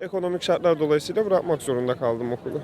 Ekonomik şartlar dolayısıyla bırakmak zorunda kaldım okulu.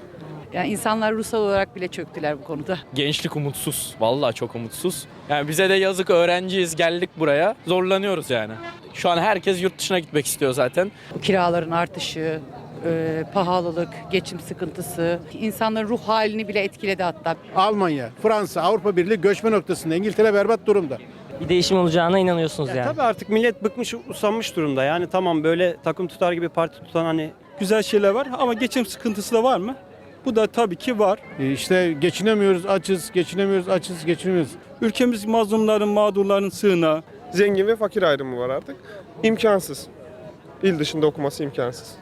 Yani insanlar ruhsal olarak bile çöktüler bu konuda. Gençlik umutsuz. Vallahi çok umutsuz. Yani bize de yazık öğrenciyiz geldik buraya. Zorlanıyoruz yani. Şu an herkes yurt dışına gitmek istiyor zaten. Kiraların artışı, e, pahalılık, geçim sıkıntısı, insanların ruh halini bile etkiledi hatta. Almanya, Fransa, Avrupa Birliği göçme noktasında. İngiltere berbat durumda. Bir değişim olacağına inanıyorsunuz Ya yani. Tabii artık millet bıkmış, usanmış durumda. Yani tamam böyle takım tutar gibi parti tutan hani güzel şeyler var ama geçim sıkıntısı da var mı? Bu da tabii ki var. E İşte geçinemiyoruz, açız, geçinemiyoruz, açız, geçinemiyoruz. Ülkemiz mazlumların, mağdurların sığınağı. Zengin ve fakir ayrımı var artık. İmkansız. İl dışında okuması imkansız.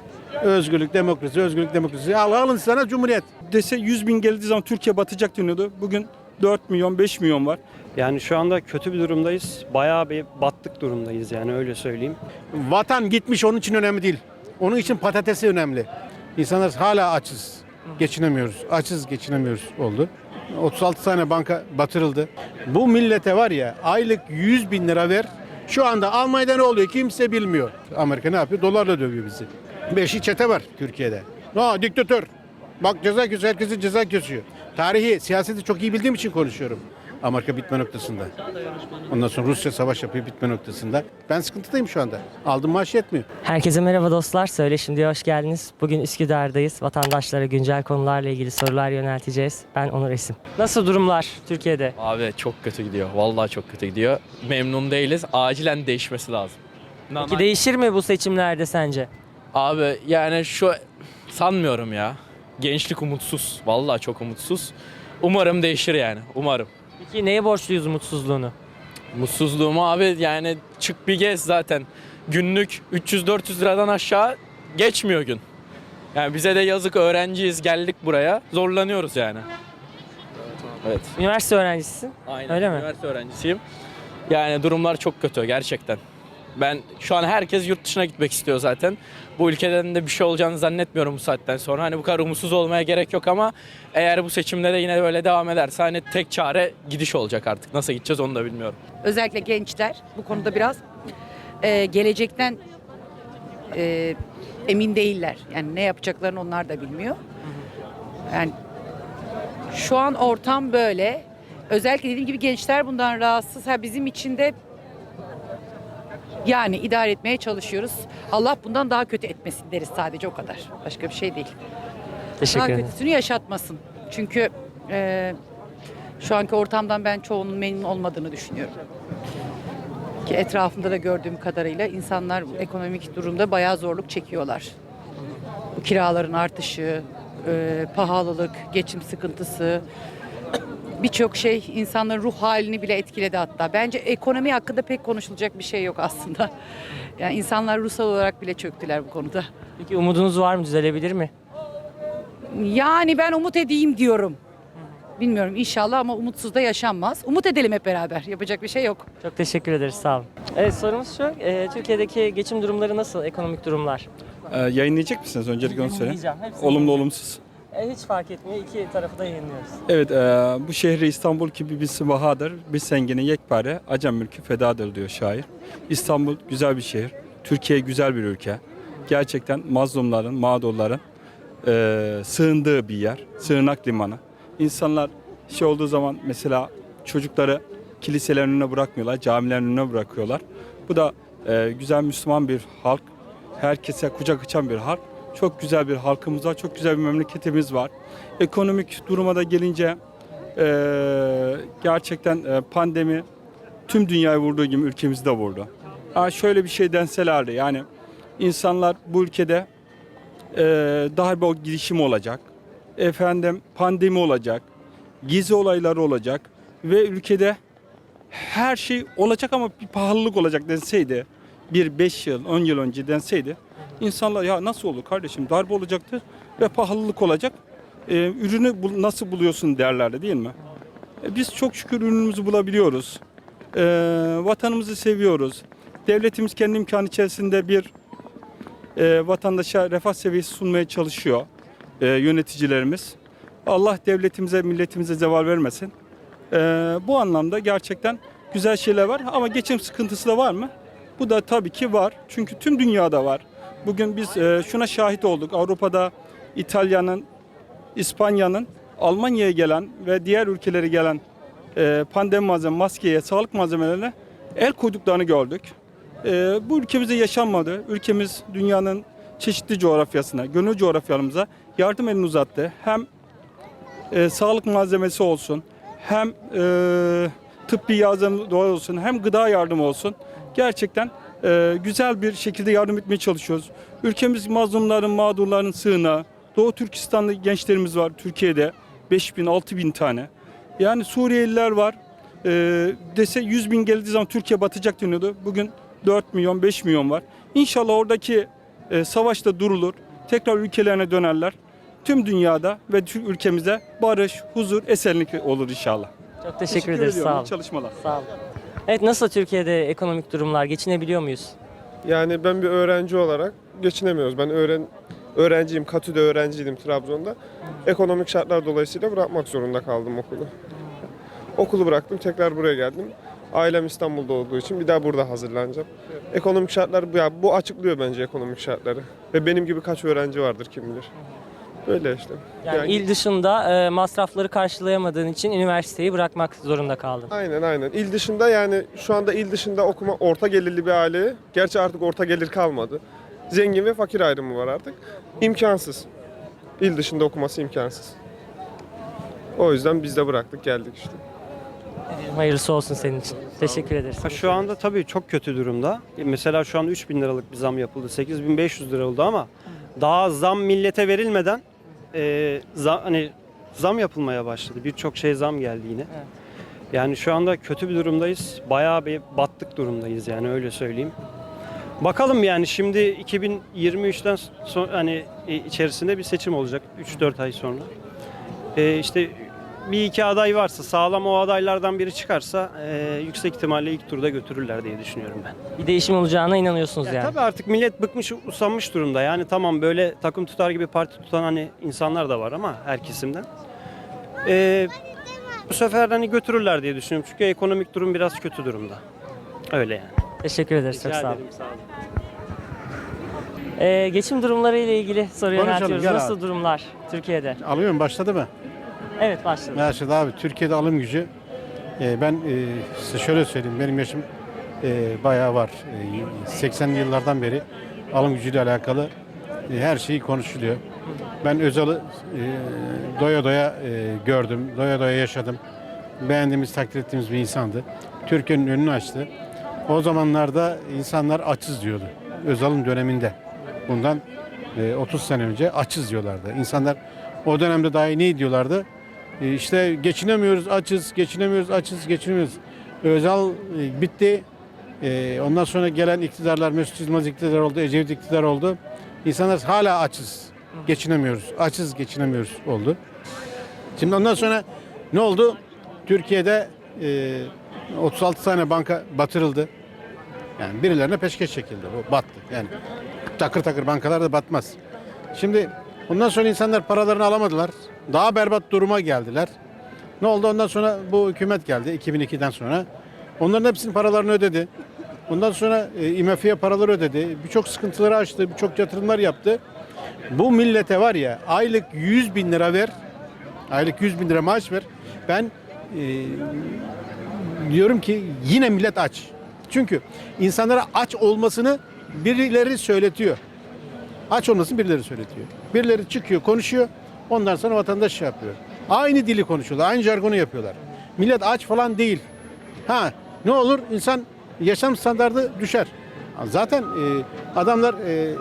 Özgürlük, demokrasi, özgürlük, demokrasi. Al, alın sana cumhuriyet. Dese 100 bin geldiği zaman Türkiye batacak deniyordu. Bugün 4 milyon, 5 milyon var. Yani şu anda kötü bir durumdayız. Bayağı bir battık durumdayız yani öyle söyleyeyim. Vatan gitmiş onun için önemli değil. Onun için patatesi önemli. İnsanlar hala açız. Geçinemiyoruz. Açız geçinemiyoruz oldu. 36 tane banka batırıldı. Bu millete var ya aylık 100 bin lira ver. Şu anda Almanya'da ne oluyor kimse bilmiyor. Amerika ne yapıyor? Dolarla dövüyor bizi. Beşi çete var Türkiye'de. Ha diktatör. Bak ceza kesiyor, herkesi ceza kesiyor. Tarihi, siyaseti çok iyi bildiğim için konuşuyorum. Amerika bitme noktasında. Ondan sonra Rusya savaş yapıyor bitme noktasında. Ben sıkıntıdayım şu anda. Aldığım maaş yetmiyor. Herkese merhaba dostlar. Söyle şimdi hoş geldiniz. Bugün Üsküdar'dayız. Vatandaşlara güncel konularla ilgili sorular yönelteceğiz. Ben Onur Esim. Nasıl durumlar Türkiye'de? Abi çok kötü gidiyor. Vallahi çok kötü gidiyor. Memnun değiliz. Acilen değişmesi lazım. Peki değişir mi bu seçimlerde sence? Abi yani şu sanmıyorum ya. Gençlik umutsuz. Vallahi çok umutsuz. Umarım değişir yani. Umarım. Peki neye borçluyuz mutsuzluğunu? Mutsuzluğumu abi yani çık bir gez zaten. Günlük 300-400 liradan aşağı geçmiyor gün. Yani bize de yazık öğrenciyiz geldik buraya. Zorlanıyoruz yani. Evet. Üniversite öğrencisisin. Aynen. Öyle mi? Üniversite öğrencisiyim. Yani durumlar çok kötü gerçekten. Ben şu an herkes yurt dışına gitmek istiyor zaten. Bu ülkeden de bir şey olacağını zannetmiyorum bu saatten sonra. Hani bu kadar umutsuz olmaya gerek yok ama eğer bu seçimde de yine böyle devam ederse hani tek çare gidiş olacak artık. Nasıl gideceğiz onu da bilmiyorum. Özellikle gençler bu konuda biraz e, gelecekten e, emin değiller. Yani ne yapacaklarını onlar da bilmiyor. Yani şu an ortam böyle. Özellikle dediğim gibi gençler bundan rahatsız. Ha bizim için de yani idare etmeye çalışıyoruz. Allah bundan daha kötü etmesin deriz sadece o kadar. Başka bir şey değil. Teşekkür Daha ederim. kötüsünü yaşatmasın. Çünkü e, şu anki ortamdan ben çoğunun memnun olmadığını düşünüyorum. Ki etrafımda da gördüğüm kadarıyla insanlar ekonomik durumda bayağı zorluk çekiyorlar. Bu kiraların artışı, e, pahalılık, geçim sıkıntısı, birçok şey insanların ruh halini bile etkiledi hatta. Bence ekonomi hakkında pek konuşulacak bir şey yok aslında. Yani insanlar ruhsal olarak bile çöktüler bu konuda. Peki umudunuz var mı? Düzelebilir mi? Yani ben umut edeyim diyorum. Bilmiyorum inşallah ama umutsuz da yaşanmaz. Umut edelim hep beraber. Yapacak bir şey yok. Çok teşekkür ederiz. Sağ olun. Evet sorumuz şu. e, Türkiye'deki geçim durumları nasıl? Ekonomik durumlar? Ee, yayınlayacak mısınız? Öncelikle onu söyle. Yayınlayacağım. Hepsini Olumlu olumsuz. E, hiç fark etmiyor. İki tarafı da yayınlıyoruz. Evet, e, bu şehri İstanbul gibi bir sıbahadır. Bir sengine yekpare, acem mülkü fedadır diyor şair. İstanbul güzel bir şehir. Türkiye güzel bir ülke. Gerçekten mazlumların, mağdurların e, sığındığı bir yer. Sığınak limanı. İnsanlar şey olduğu zaman mesela çocukları kiliselerin önüne bırakmıyorlar, camilerin önüne bırakıyorlar. Bu da e, güzel Müslüman bir halk. Herkese kucak açan bir halk. Çok güzel bir halkımız var, çok güzel bir memleketimiz var. Ekonomik duruma da gelince e, gerçekten e, pandemi tüm dünyayı vurduğu gibi ülkemizi de vurdu. Ha, şöyle bir şey denselerdi yani insanlar bu ülkede e, daha bir o girişim olacak. Efendim pandemi olacak. Gizli olayları olacak. Ve ülkede her şey olacak ama bir pahalılık olacak denseydi. Bir 5 yıl, 10 yıl önce denseydi. İnsanlar ya nasıl olur kardeşim darbe olacaktı ve pahalılık olacak. E, ürünü bul- nasıl buluyorsun derlerdi değil mi? E, biz çok şükür ürünümüzü bulabiliyoruz. E, vatanımızı seviyoruz. Devletimiz kendi imkanı içerisinde bir e, vatandaşa refah seviyesi sunmaya çalışıyor e, yöneticilerimiz. Allah devletimize, milletimize zeval vermesin. E, bu anlamda gerçekten güzel şeyler var ama geçim sıkıntısı da var mı? Bu da tabii ki var. Çünkü tüm dünyada var. Bugün biz e, şuna şahit olduk. Avrupa'da İtalya'nın, İspanya'nın Almanya'ya gelen ve diğer ülkelere gelen e, pandemi malzeme, maskeye, sağlık malzemelerine el koyduklarını gördük. E, bu ülkemizde yaşanmadı. Ülkemiz dünyanın çeşitli coğrafyasına, gönül coğrafyalarımıza yardım elini uzattı. Hem e, sağlık malzemesi olsun, hem e, tıbbi yardım olsun, hem gıda yardımı olsun. Gerçekten e, güzel bir şekilde yardım etmeye çalışıyoruz. Ülkemiz mazlumların, mağdurların sığınağı. Doğu Türkistanlı gençlerimiz var Türkiye'de. 5 bin, 6 bin tane. Yani Suriyeliler var. E, dese 100 bin geldiği zaman Türkiye batacak deniyordu. Bugün 4 milyon, 5 milyon var. İnşallah oradaki e, savaşta durulur. Tekrar ülkelerine dönerler. Tüm dünyada ve tüm ülkemize barış, huzur, esenlik olur inşallah. Çok teşekkür, ederiz. ediyorum. Sağ olun. çalışmalar. Sağ olun. Evet nasıl Türkiye'de ekonomik durumlar? Geçinebiliyor muyuz? Yani ben bir öğrenci olarak geçinemiyoruz. Ben öğren öğrenciyim, Katü'de öğrenciydim Trabzon'da. Ekonomik şartlar dolayısıyla bırakmak zorunda kaldım okulu. Okulu bıraktım, tekrar buraya geldim. Ailem İstanbul'da olduğu için bir daha burada hazırlanacağım. Ekonomik şartlar bu ya bu açıklıyor bence ekonomik şartları. Ve benim gibi kaç öğrenci vardır kim bilir. Böyle işte. Yani, Yani- il dışında e, masrafları karşılayamadığın için üniversiteyi bırakmak zorunda kaldın. Aynen aynen. İl dışında yani şu anda il dışında okuma orta gelirli bir aileye, gerçi artık orta gelir kalmadı. Zengin ve fakir ayrımı var artık. İmkansız. İl dışında okuması imkansız. O yüzden biz de bıraktık geldik işte. Hayırlısı olsun senin için. Teşekkür ederiz. Ha, Şu anda tabii çok kötü durumda. Mesela şu an 3000 liralık bir zam yapıldı. 8500 lira oldu ama daha zam millete verilmeden e, zam, hani zam yapılmaya başladı. Birçok şey zam geldi yine. Evet. Yani şu anda kötü bir durumdayız. Bayağı bir battık durumdayız yani öyle söyleyeyim. Bakalım yani şimdi 2023'ten sonra hani e, içerisinde bir seçim olacak 3-4 ay sonra. E, işte bir iki aday varsa sağlam o adaylardan biri çıkarsa e, yüksek ihtimalle ilk turda götürürler diye düşünüyorum ben. Bir değişim olacağına inanıyorsunuz Ya yani. Tabii artık millet bıkmış usanmış durumda. Yani tamam böyle takım tutar gibi parti tutan hani insanlar da var ama her kesimden. E, bu sefer hani götürürler diye düşünüyorum. Çünkü ekonomik durum biraz kötü durumda. Öyle yani. Teşekkür ederiz. Çok Rica sağ olun. ederim, sağ olun. Ee, geçim durumları ile ilgili soru Konuşalım, yöneltiyoruz. gel Nasıl abi. durumlar Türkiye'de? Alıyorum başladı mı? Evet başladı. Başladı abi. Türkiye'de alım gücü. e, ben e, size şöyle söyleyeyim. Benim yaşım e, bayağı var. E, 80'li yıllardan beri alım gücüyle alakalı e, her şeyi konuşuluyor. Ben Özal'ı doya doya gördüm. Doya doya yaşadım. Beğendiğimiz, takdir ettiğimiz bir insandı. Türkiye'nin önünü açtı. O zamanlarda insanlar açız diyordu. Özal'ın döneminde. Bundan e, 30 sene önce açız diyorlardı. İnsanlar o dönemde dahi ne diyorlardı? E, işte geçinemiyoruz, açız, geçinemiyoruz, açız, geçinemiyoruz. Özal e, bitti. E, ondan sonra gelen iktidarlar, Mesut Yılmaz iktidar oldu, Ecevit iktidar oldu. İnsanlar hala açız, geçinemiyoruz, açız, geçinemiyoruz oldu. Şimdi ondan sonra ne oldu? Türkiye'de e, 36 tane banka batırıldı. Yani birilerine peşkeş çekildi. Bu battı. Yani takır takır bankalar da batmaz. Şimdi ondan sonra insanlar paralarını alamadılar. Daha berbat duruma geldiler. Ne oldu? Ondan sonra bu hükümet geldi 2002'den sonra. Onların hepsinin paralarını ödedi. Ondan sonra e, IMF'ye paraları ödedi. Birçok sıkıntıları açtı. Birçok yatırımlar yaptı. Bu millete var ya aylık 100 bin lira ver. Aylık 100 bin lira maaş ver. Ben e, diyorum ki yine millet aç. Çünkü insanlara aç olmasını birileri söyletiyor. Aç olmasını birileri söyletiyor. Birileri çıkıyor, konuşuyor. Ondan sonra vatandaş şey yapıyor. Aynı dili konuşuyorlar, aynı jargonu yapıyorlar. Millet aç falan değil. Ha ne olur insan yaşam standardı düşer. Zaten e, adamlar e,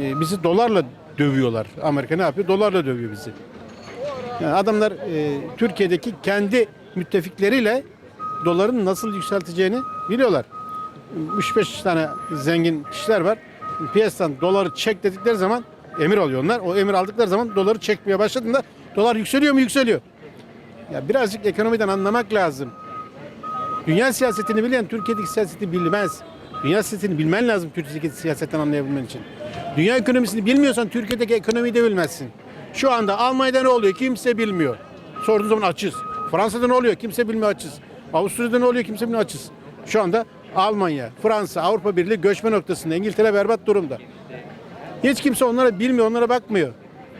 e, bizi dolarla dövüyorlar. Amerika ne yapıyor? Dolarla dövüyor bizi. Yani adamlar e, Türkiye'deki kendi müttefikleriyle doların nasıl yükselteceğini biliyorlar. 3-5 tane zengin kişiler var. Piyasadan doları çek dedikleri zaman emir alıyor onlar. O emir aldıkları zaman doları çekmeye başladığında dolar yükseliyor mu? Yükseliyor. Ya birazcık ekonomiden anlamak lazım. Dünya siyasetini bilen Türkiye'deki siyaseti bilmez. Dünya siyasetini bilmen lazım Türkiye'deki siyasetten anlayabilmen için. Dünya ekonomisini bilmiyorsan Türkiye'deki ekonomiyi de bilmezsin. Şu anda Almanya'da ne oluyor kimse bilmiyor. Sorduğun zaman açız. Fransa'da ne oluyor kimse bilmiyor açız. Avusturya'da ne oluyor kimse bilmiyor açız. Şu anda Almanya, Fransa, Avrupa Birliği göçme noktasında. İngiltere berbat durumda. Hiç kimse onlara bilmiyor, onlara bakmıyor.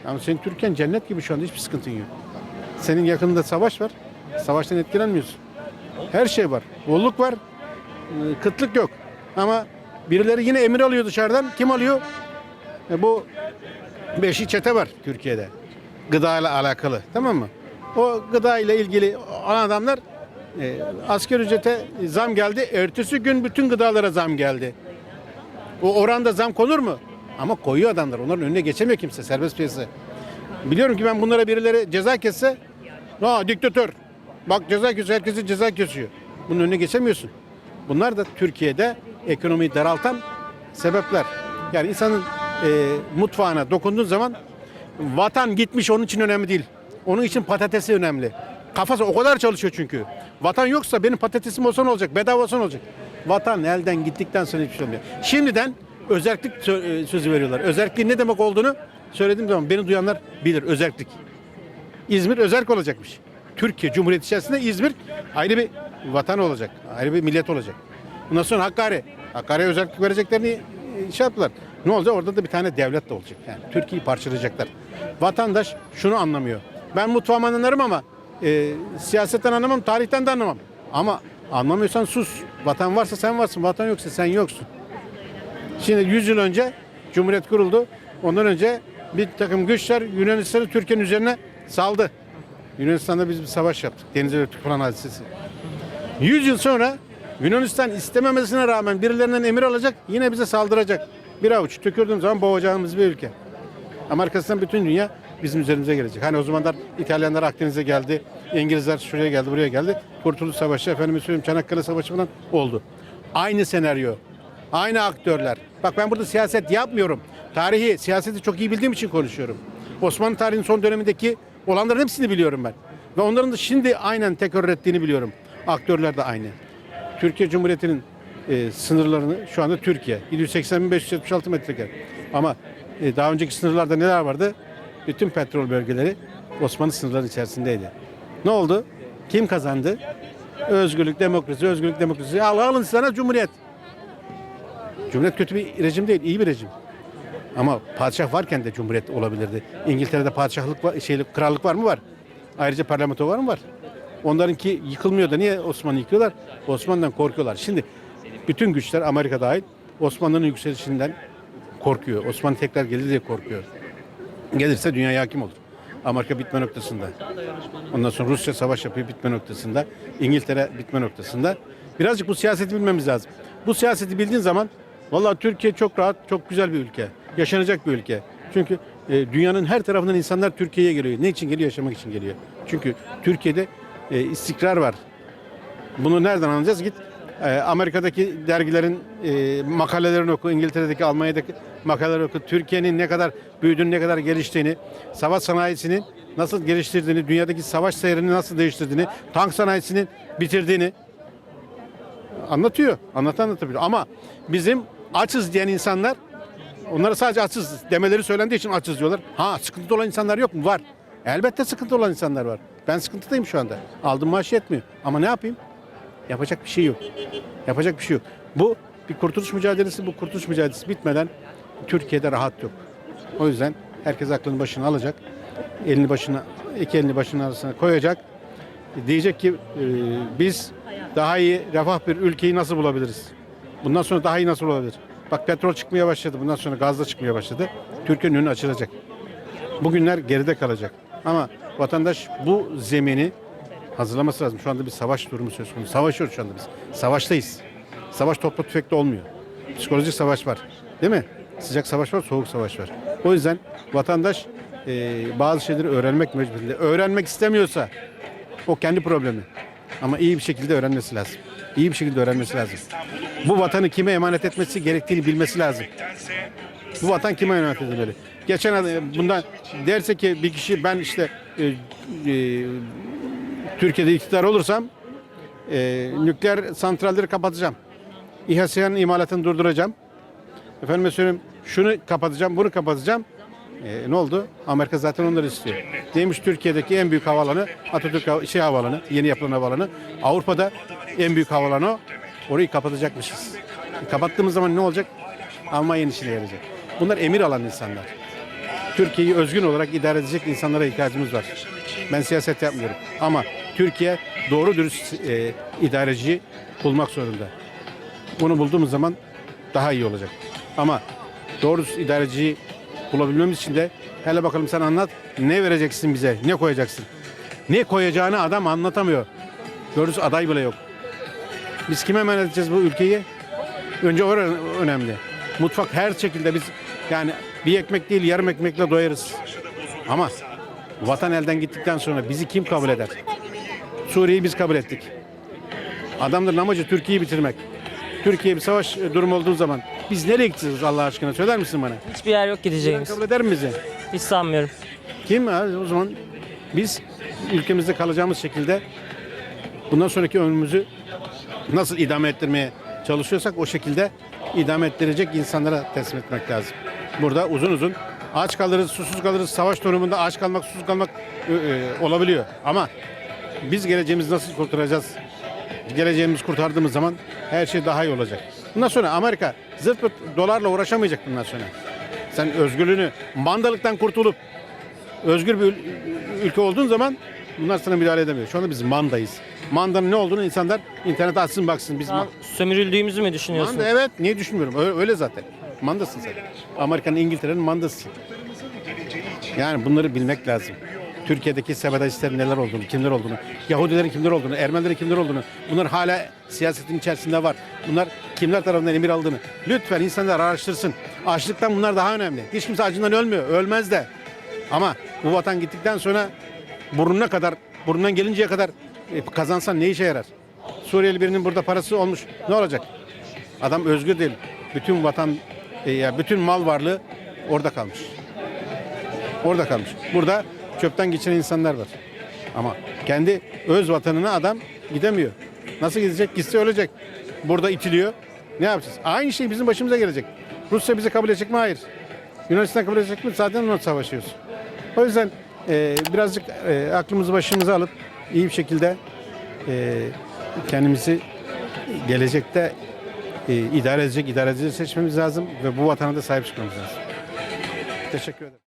Ama senin Türkiye'nin cennet gibi şu anda hiçbir sıkıntın yok. Senin yakınında savaş var. Savaştan etkilenmiyorsun. Her şey var. Bolluk var. e, Kıtlık yok. Ama birileri yine emir alıyor dışarıdan. Kim alıyor? E bu beşi çete var Türkiye'de. Gıda ile alakalı. Tamam mı? O gıda ile ilgili olan adamlar e, asgari ücrete zam geldi. Ertesi gün bütün gıdalara zam geldi. O oranda zam konur mu? Ama koyuyor adamlar. Onların önüne geçemiyor kimse. Serbest piyasa. Biliyorum ki ben bunlara birileri ceza kesse ha diktatör. Bak ceza kesiyor. Herkesi ceza kesiyor. Bunun önüne geçemiyorsun. Bunlar da Türkiye'de ekonomiyi daraltan sebepler. Yani insanın e, mutfağına dokunduğun zaman vatan gitmiş onun için önemli değil. Onun için patatesi önemli. Kafası o kadar çalışıyor çünkü. Vatan yoksa benim patatesim olsa ne olacak? Bedava olsa ne olacak? Vatan elden gittikten sonra hiçbir şey olmuyor. Şimdiden özellik e, sözü veriyorlar. Özelliğin ne demek olduğunu söylediğim zaman beni duyanlar bilir özellik. İzmir özerk olacakmış. Türkiye Cumhuriyeti içerisinde İzmir ayrı bir vatan olacak. Ayrı bir millet olacak. Bundan sonra Hakkari. Hakkari'ye özellik vereceklerini e, şey yaptılar. Ne olacak? Orada da bir tane devlet de olacak. Yani Türkiye'yi parçalayacaklar. Vatandaş şunu anlamıyor. Ben mutfağımdan anlarım ama e, siyasetten anlamam, tarihten de anlamam. Ama anlamıyorsan sus. Vatan varsa sen varsın, vatan yoksa sen yoksun. Şimdi 100 yıl önce Cumhuriyet kuruldu. Ondan önce bir takım güçler Yunanistan'ı Türkiye'nin üzerine saldı. Yunanistan'da biz bir savaş yaptık. Denizli Tufan hadisesi. 100 yıl sonra Yunanistan istememesine rağmen birilerinden emir alacak yine bize saldıracak. Bir avuç tükürdüğüm zaman boğacağımız bir ülke. Ama arkasından bütün dünya bizim üzerimize gelecek. Hani o zamanlar İtalyanlar Akdeniz'e geldi, İngilizler şuraya geldi, buraya geldi. Kurtuluş Savaşı, efendime söyleyeyim Çanakkale Savaşı falan oldu. Aynı senaryo, aynı aktörler. Bak ben burada siyaset yapmıyorum. Tarihi, siyaseti çok iyi bildiğim için konuşuyorum. Osmanlı tarihinin son dönemindeki olanların hepsini biliyorum ben. Ve onların da şimdi aynen tekrar ettiğini biliyorum. Aktörler de aynı. Türkiye Cumhuriyeti'nin e, sınırlarını şu anda Türkiye 780.576 metrekare. Ama e, daha önceki sınırlarda neler vardı? Bütün petrol bölgeleri Osmanlı sınırları içerisindeydi. Ne oldu? Kim kazandı? Özgürlük, demokrasi, özgürlük, demokrasi. Al, alın sana Cumhuriyet. Cumhuriyet kötü bir rejim değil, iyi bir rejim. Ama padişah varken de cumhuriyet olabilirdi. İngiltere'de padişahlık var, şeylik, krallık var mı? Var. Ayrıca parlamento var mı? Var. Onlarınki yıkılmıyor da niye Osmanlı yıkıyorlar? Osmanlı'dan korkuyorlar. Şimdi bütün güçler Amerika dahil Osmanlı'nın yükselişinden korkuyor. Osmanlı tekrar gelir diye korkuyor. Gelirse dünya hakim olur. Amerika bitme noktasında. Ondan sonra Rusya savaş yapıyor bitme noktasında. İngiltere bitme noktasında. Birazcık bu siyaseti bilmemiz lazım. Bu siyaseti bildiğin zaman vallahi Türkiye çok rahat, çok güzel bir ülke. Yaşanacak bir ülke. Çünkü e, dünyanın her tarafından insanlar Türkiye'ye geliyor. Ne için geliyor? Yaşamak için geliyor. Çünkü Türkiye'de e, istikrar var. Bunu nereden anlayacağız? Git e, Amerika'daki dergilerin e, makalelerini oku, İngiltere'deki, Almanya'daki makaleleri oku. Türkiye'nin ne kadar büyüdüğünü, ne kadar geliştiğini, savaş sanayisinin nasıl geliştirdiğini, dünyadaki savaş seyrini nasıl değiştirdiğini, tank sanayisinin bitirdiğini anlatıyor. Anlat anlatabiliyor. Ama bizim açız diyen insanlar onlara sadece açız demeleri söylendiği için açız diyorlar. Ha sıkıntıda olan insanlar yok mu? Var. Elbette sıkıntı olan insanlar var. Ben sıkıntıdayım şu anda. Aldığım maaş yetmiyor. Ama ne yapayım? Yapacak bir şey yok. Yapacak bir şey yok. Bu bir kurtuluş mücadelesi. Bu kurtuluş mücadelesi bitmeden Türkiye'de rahat yok. O yüzden herkes aklını başına alacak. Elini başına, iki elini başının arasına koyacak. Diyecek ki e, biz daha iyi refah bir ülkeyi nasıl bulabiliriz? Bundan sonra daha iyi nasıl olabilir? Bak petrol çıkmaya başladı. Bundan sonra gaz da çıkmaya başladı. Türkiye'nin önü açılacak. Bugünler geride kalacak. Ama vatandaş bu zemini hazırlaması lazım. Şu anda bir savaş durumu söz konusu. Savaşıyoruz şu anda biz. Savaştayız. Savaş topla tüfekle olmuyor. Psikolojik savaş var. Değil mi? Sıcak savaş var, soğuk savaş var. O yüzden vatandaş e, bazı şeyleri öğrenmek mecburiyeti. Öğrenmek istemiyorsa o kendi problemi. Ama iyi bir şekilde öğrenmesi lazım. İyi bir şekilde öğrenmesi lazım. Bu vatanı kime emanet etmesi gerektiğini bilmesi lazım. Bu vatan kime emanet edilmeli? Geçen ad- bundan derse ki bir kişi ben işte e, e, Türkiye'de iktidar olursam e, nükleer santralleri kapatacağım. İHA SİHA'nın imalatını durduracağım. Efendim söyleyeyim şunu kapatacağım, bunu kapatacağım. E, ne oldu? Amerika zaten onları istiyor. Neymiş Türkiye'deki en büyük havalanı Atatürk şey havalanı, yeni yapılan havalanı. Avrupa'da en büyük havalanı o. Orayı kapatacakmışız. E, kapattığımız zaman ne olacak? Almanya'nın işine yarayacak. Bunlar emir alan insanlar. Türkiye'yi özgün olarak idare edecek insanlara ihtiyacımız var. Ben siyaset yapmıyorum. Ama Türkiye doğru dürüst e, idareci bulmak zorunda. Bunu bulduğumuz zaman daha iyi olacak. Ama doğru dürüst idareciyi bulabilmemiz için de hele bakalım sen anlat ne vereceksin bize, ne koyacaksın? Ne koyacağını adam anlatamıyor. Doğrusu aday bile yok. Biz kime emanet edeceğiz bu ülkeyi? Önce o önemli. Mutfak her şekilde biz yani bir ekmek değil yarım ekmekle doyarız. Ama vatan elden gittikten sonra bizi kim kabul eder? Suriye'yi biz kabul ettik. Adamların amacı Türkiye'yi bitirmek. Türkiye bir savaş durumu olduğu zaman biz nereye gideceğiz Allah aşkına söyler misin bana? Hiçbir yer yok gideceğimiz. kabul eder mi bizi? Hiç sanmıyorum. Kim ha? O zaman biz ülkemizde kalacağımız şekilde bundan sonraki ömrümüzü nasıl idame ettirmeye çalışıyorsak o şekilde idame ettirecek insanlara teslim etmek lazım. Burada uzun uzun aç kalırız, susuz kalırız. Savaş durumunda aç kalmak, susuz kalmak e, e, olabiliyor. Ama biz geleceğimizi nasıl kurtaracağız? Geleceğimizi kurtardığımız zaman her şey daha iyi olacak. Bundan sonra Amerika zırt pırt dolarla uğraşamayacak bundan sonra. Sen özgürlüğünü, mandalıktan kurtulup özgür bir ül- ülke olduğun zaman bunlar sana müdahale edemiyor. Şu anda biz mandayız. Mandanın ne olduğunu insanlar internete açsın baksın. Biz Şu an ma- sömürüldüğümüzü mü düşünüyorsun? manda evet. Niye düşünmüyorum? Öyle, öyle zaten. Mandasın sen. Amerika'nın, İngiltere'nin mandasısın. Yani bunları bilmek lazım. Türkiye'deki separatistlerin neler olduğunu, kimler olduğunu, Yahudilerin kimler olduğunu, Ermenilerin kimler olduğunu, bunlar hala siyasetin içerisinde var. Bunlar kimler tarafından emir aldığını. Lütfen insanlar araştırsın. Açlıktan bunlar daha önemli. Hiç kimse acından ölmüyor, ölmez de. Ama bu vatan gittikten sonra burnuna kadar, burnundan gelinceye kadar e, kazansan ne işe yarar? Suriyeli birinin burada parası olmuş. Ne olacak? Adam özgür değil. Bütün vatan, e, ya bütün mal varlığı orada kalmış. Orada kalmış. Burada çöpten geçiren insanlar var. Ama kendi öz vatanına adam gidemiyor. Nasıl gidecek? Gitse ölecek. Burada itiliyor. Ne yapacağız? Aynı şey bizim başımıza gelecek. Rusya bizi kabul edecek mi? Hayır. Yunanistan kabul edecek mi? Zaten onunla savaşıyoruz. O yüzden e, birazcık e, aklımızı başımıza alıp iyi bir şekilde e, kendimizi gelecekte e, idare edecek idarecileri seçmemiz lazım ve bu vatana da sahip çıkmamız lazım. Teşekkür ederim.